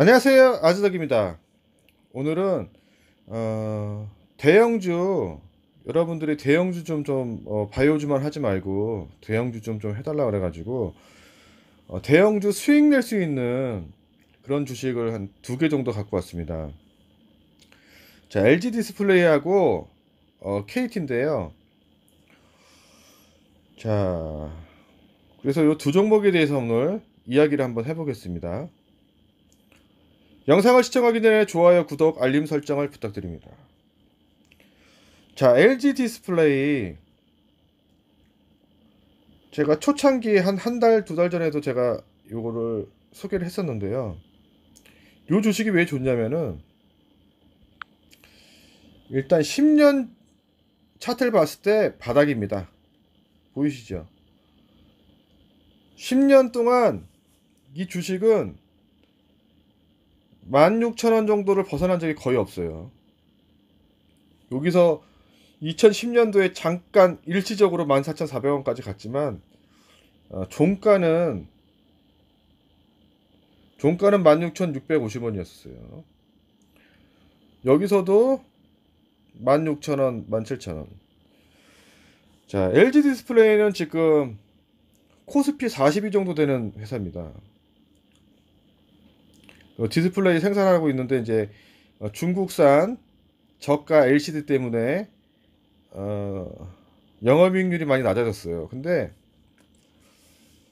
안녕하세요. 아즈덕입니다. 오늘은 어, 대형주 여러분들이 대형주 좀좀 어, 바이오주만 하지 말고 대형주 좀 좀 해달라 그래 가지고 어, 대형주 수익 낼 수 있는 그런 주식을 한 두 개 정도 갖고 왔습니다. 자 LG 디스플레이하고 어, KT인데요. 자 그래서 이 두 종목에 대해서 오늘 이야기를 한번 해보겠습니다 영상을 시청하기 전에 좋아요, 구독, 알림 설정을 부탁드립니다. 자, LG 디스플레이 제가 초창기 한 한 달, 두 달 전에도 제가 요거를 소개를 했었는데요. 요 주식이 왜 좋냐면은 일단 10년 차트를 봤을 때 바닥입니다. 보이시죠? 10년 동안 이 주식은 16,000원 정도를 벗어난 적이 거의 없어요. 여기서 2010년도에 잠깐 일시적으로 14,400원까지 갔지만 어, 종가는 종가는 16,650원이었어요. 여기서도 16,000원, 17,000원. 자, LG 디스플레이는 지금 코스피 42 정도 되는 회사입니다. 어, 디스플레이 생산하고 있는데 이제 어, 중국산 저가 LCD 때문에 어, 영업이익률이 많이 낮아졌어요. 근데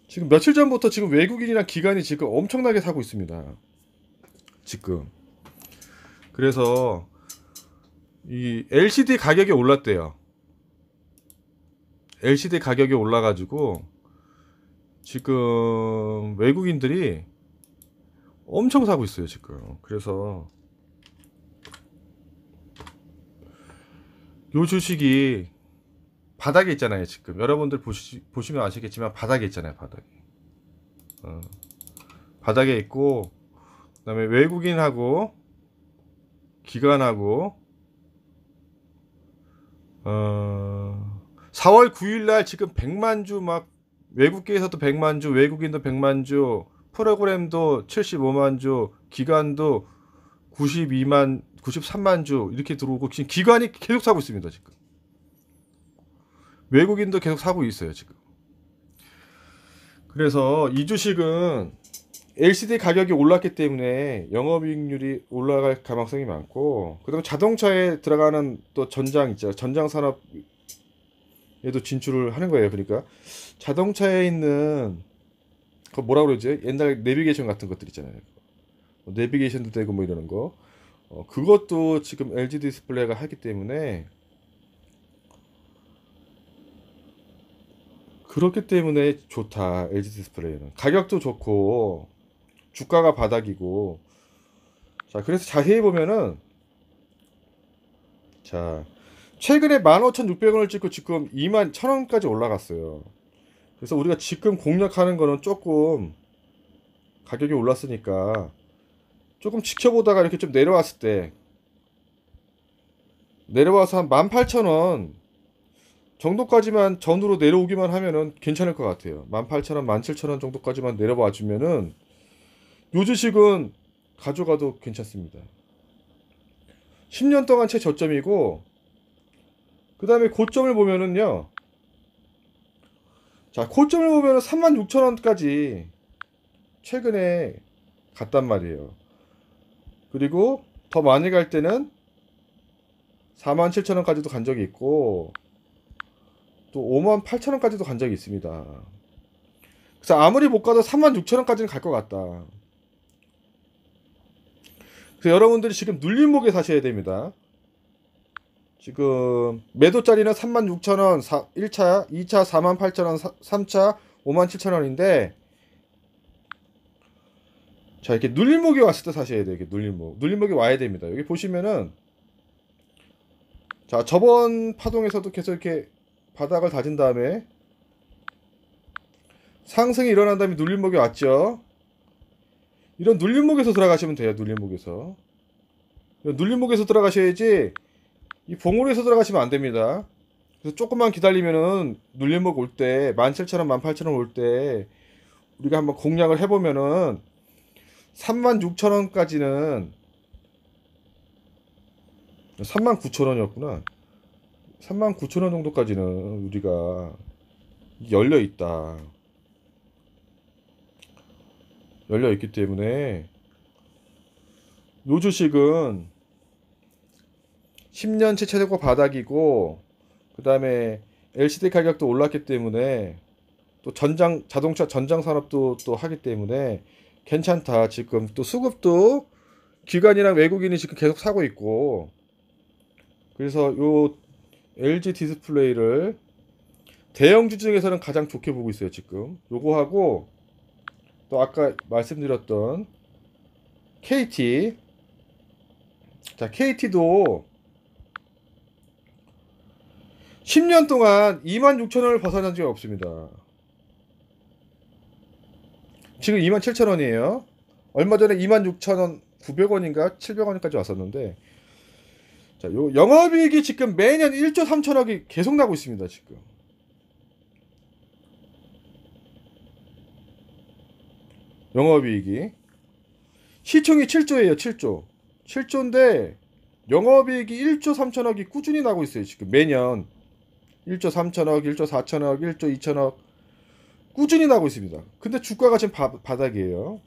지금 며칠 전부터 지금 외국인이나 기관이 지금 엄청나게 사고 있습니다. 지금 그래서 이 LCD 가격이 올랐대요. LCD 가격이 올라가지고 지금 외국인들이 엄청 사고 있어요 지금. 그래서 요 주식이 바닥에 있잖아요 지금. 여러분들 보시, 보시면 아시겠지만 바닥에 있잖아요 바닥에 어, 바닥에 있고 그 다음에 외국인하고 기관하고 어, 4월 9일날 지금 100만 주 막 외국계에서도 100만 주 외국인도 100만 주 프로그램도 75만 주, 기간도 92만, 93만 주 이렇게 들어오고 지금 기관이 계속 사고 있습니다 지금. 외국인도 계속 사고 있어요 지금. 그래서 이 주식은 LCD 가격이 올랐기 때문에 영업이익률이 올라갈 가능성이 많고 그다음에 자동차에 들어가는 또 전장 있죠 전장 산업에도 진출을 하는 거예요 그러니까 자동차에 있는 그 뭐라 그러지? 옛날 내비게이션 같은 것들 있잖아요. 뭐 내비게이션도 되고 뭐 이러는 거. 어, 그것도 지금 LG 디스플레이가 하기 때문에 그렇기 때문에 좋다 LG 디스플레이는 가격도 좋고 주가가 바닥이고 자 그래서 자세히 보면은 자 최근에 15,600원을 찍고 지금 2만 1,000원까지 올라갔어요 그래서 우리가 지금 공략하는 거는 조금 가격이 올랐으니까 조금 지켜보다가 이렇게 좀 내려왔을 때 내려와서 한 18,000원 정도까지만 전으로 내려오기만 하면은 괜찮을 것 같아요. 18,000원, 17,000원 정도까지만 내려와 주면은 요 주식은 가져가도 괜찮습니다. 10년 동안 최저점이고 그 다음에 고점을 보면은요 자, 고점을 보면 36,000원까지 최근에 갔단 말이에요. 그리고 더 많이 갈 때는 47,000원까지도 간 적이 있고 또 58,000원까지도 간 적이 있습니다. 그래서 아무리 못 가도 36,000원까지는 갈 것 같다. 그래서 여러분들이 지금 눌림목에 사셔야 됩니다. 지금 매도짜리는 36,000원 1차, 2차 48,000원, 3차 57,000원인데 자 이렇게 눌림목이 왔을 때 사셔야 돼요. 이렇게 눌림목. 눌림목이 와야 됩니다. 여기 보시면은 자 저번 파동에서도 계속 이렇게 바닥을 다진 다음에 상승이 일어난 다음에 눌림목이 왔죠. 이런 눌림목에서 들어가시면 돼요. 눌림목에서. 눌림목에서 들어가셔야지 이 봉우리에서 들어가시면 안 됩니다. 그래서 조금만 기다리면은 눌림목 올 때, 17,000원, 18,000원 올 때, 우리가 한번 공략을 해보면은 36,000원까지는 39,000원이었구나. 39,000원 정도까지는 우리가 열려 있다. 열려 있기 때문에 요 주식은 10년치 최고 바닥이고 그 다음에 LCD 가격도 올랐기 때문에 또 전장 자동차 전장 산업도 또 하기 때문에 괜찮다. 지금 또 수급도 기관이랑 외국인이 지금 계속 사고 있고. 그래서 요 LG 디스플레이를 대형주 중에서는 가장 좋게 보고 있어요 지금. 요거 하고 또 아까 말씀드렸던 KT 자 KT도 10년 동안 26,000원을 벗어난 적이 없습니다. 지금 27,000원이에요. 얼마 전에 26,000원, 900원인가 700원까지 왔었는데 자, 요 영업이익이 지금 매년 1조 3천억이 계속 나고 있습니다, 지금. 영업이익이 시총이 7조예요, 7조. 7조인데 영업이익이 1조 3천억이 꾸준히 나고 있어요, 지금 매년. 1조 3천억, 1조 4천억, 1조 2천억 꾸준히 나고 있습니다. 근데 주가가 지금 바, 바닥이에요.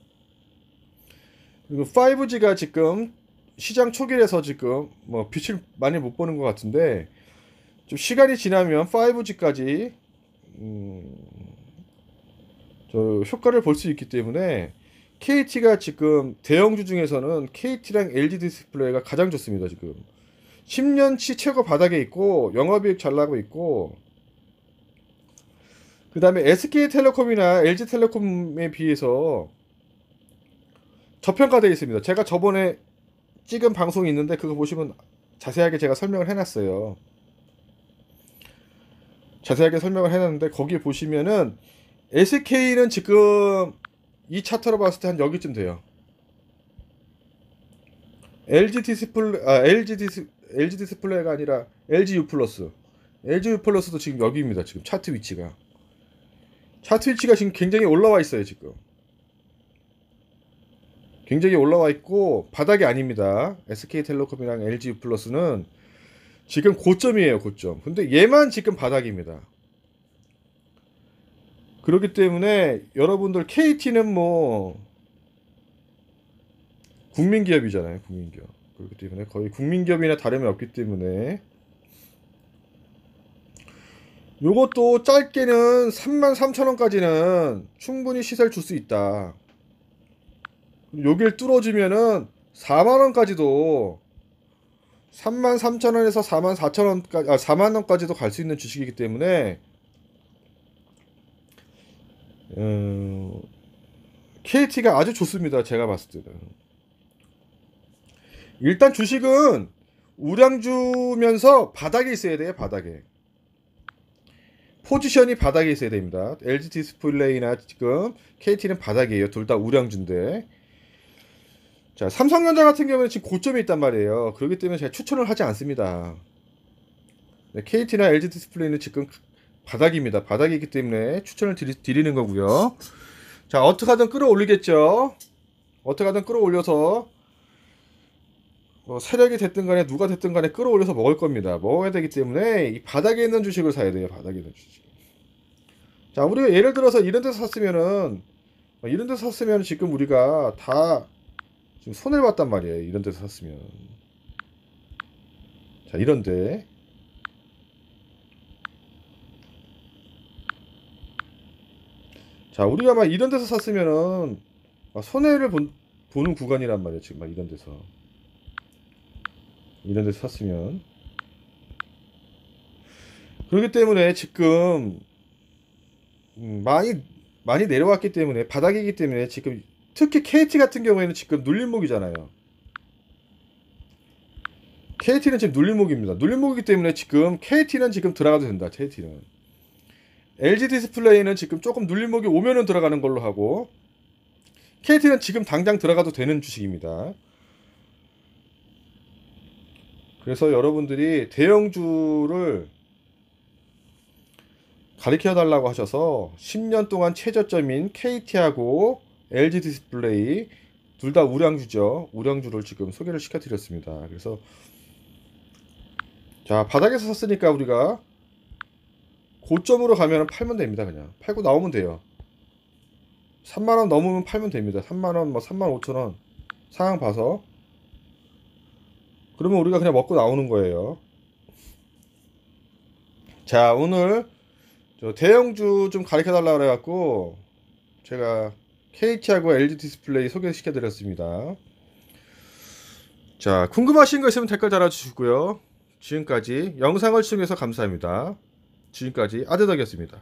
그리고 5G가 지금 시장 초기에서 지금 뭐 빛을 많이 못 보는 것 같은데 좀 시간이 지나면 5G까지 음, 저 효과를 볼 수 있기 때문에 KT가 지금 대형주 중에서는 KT랑 LG 디스플레이가 가장 좋습니다 지금 10년치 최고 바닥에 있고 영업이익 잘 나고 있고 그 다음에 SK텔레콤이나 LG텔레콤에 비해서 저평가되어 있습니다. 제가 저번에 찍은 방송이 있는데 그거 보시면 자세하게 제가 설명을 해놨어요. 자세하게 설명을 해놨는데 거기 보시면은 SK는 지금 이 차트로 봤을 때 한 여기쯤 돼요. LG 디스플레이, 아, LG 디스, LG 디스플레이가 아니라 LG U 플러스. LG U 플러스도 지금 여기입니다. 지금 차트 위치가. 차트 위치가 지금 굉장히 올라와 있어요. 지금. 굉장히 올라와 있고 바닥이 아닙니다. SK텔레콤이랑 LG U 플러스는 지금 고점이에요. 고점. 근데 얘만 지금 바닥입니다. 그렇기 때문에 여러분들 KT는 뭐 국민기업이잖아요. 국민기업. 그렇기 때문에 거의 국민기업이나 다름이 없기 때문에 요것도 짧게는 33,000원까지는 충분히 시세를 줄 수 있다. 여길 뚫어주면은 4만원까지도 33,000원에서 44,000원까지, 아, 4만원까지도 갈 수 있는 주식이기 때문에 음, KT가 아주 좋습니다. 제가 봤을 때는. 일단 주식은 우량주면서 바닥에 있어야 돼요. 바닥에. 포지션이 바닥에 있어야 됩니다. LG 디스플레이나 지금 KT는 바닥이에요. 둘 다 우량주인데. 자, 삼성전자 같은 경우는 지금 고점에 있단 말이에요. 그렇기 때문에 제가 추천을 하지 않습니다. 네, KT나 LG 디스플레이는 지금 바닥입니다. 바닥이기 때문에 추천을 드리, 드리는 거고요. 자, 어떻게 하든 끌어올리겠죠. 어떻게 하든 끌어올려서 뭐 세력이 됐든 간에 누가 됐든 간에 끌어올려서 먹을 겁니다. 먹어야 되기 때문에 이 바닥에 있는 주식을 사야 돼요. 바닥에 있는 주식. 자, 우리가 예를 들어서 이런 데서 샀으면은 뭐 이런 데서 샀으면 지금 우리가 다 지금 손해를 봤단 말이에요. 이런 데서 샀으면. 자, 이런데 자, 우리가 막 이런 데서 샀으면은 손해를 본, 보는 구간이란 말이에요. 지금 막 이런 데서. 이런 데서 샀으면 그렇기 때문에 지금 음, 많이 많이 내려왔기 때문에 바닥이기 때문에 지금 특히 KT 같은 경우에는 지금 눌림목이잖아요. KT는 지금 눌림목입니다. 눌림목이기 때문에 지금 KT는 지금 들어가도 된다. KT는 LG 디스플레이는 지금 조금 눌림목이 오면은 들어가는 걸로 하고 KT는 지금 당장 들어가도 되는 주식입니다. 그래서 여러분들이 대형주를 가리켜 달라고 하셔서 10년 동안 최저점인 KT하고 LG 디스플레이 둘 다 우량주죠. 우량주를 지금 소개를 시켜 드렸습니다. 그래서 자 바닥에서 샀으니까 우리가 고점으로 가면 팔면 됩니다. 그냥 팔고 나오면 돼요. 3만 원 넘으면 팔면 됩니다. 3만 원, 뭐 3만 5천 원 상황 봐서 그러면 우리가 그냥 먹고 나오는 거예요. 자 오늘 저 대형주 좀 가르쳐 달라 그래갖고 제가 KT하고 LG 디스플레이 소개시켜 드렸습니다. 자 궁금하신 거 있으면 댓글 달아주시고요. 지금까지 영상을 시청해서 감사합니다. 지금까지 아드덕이었습니다.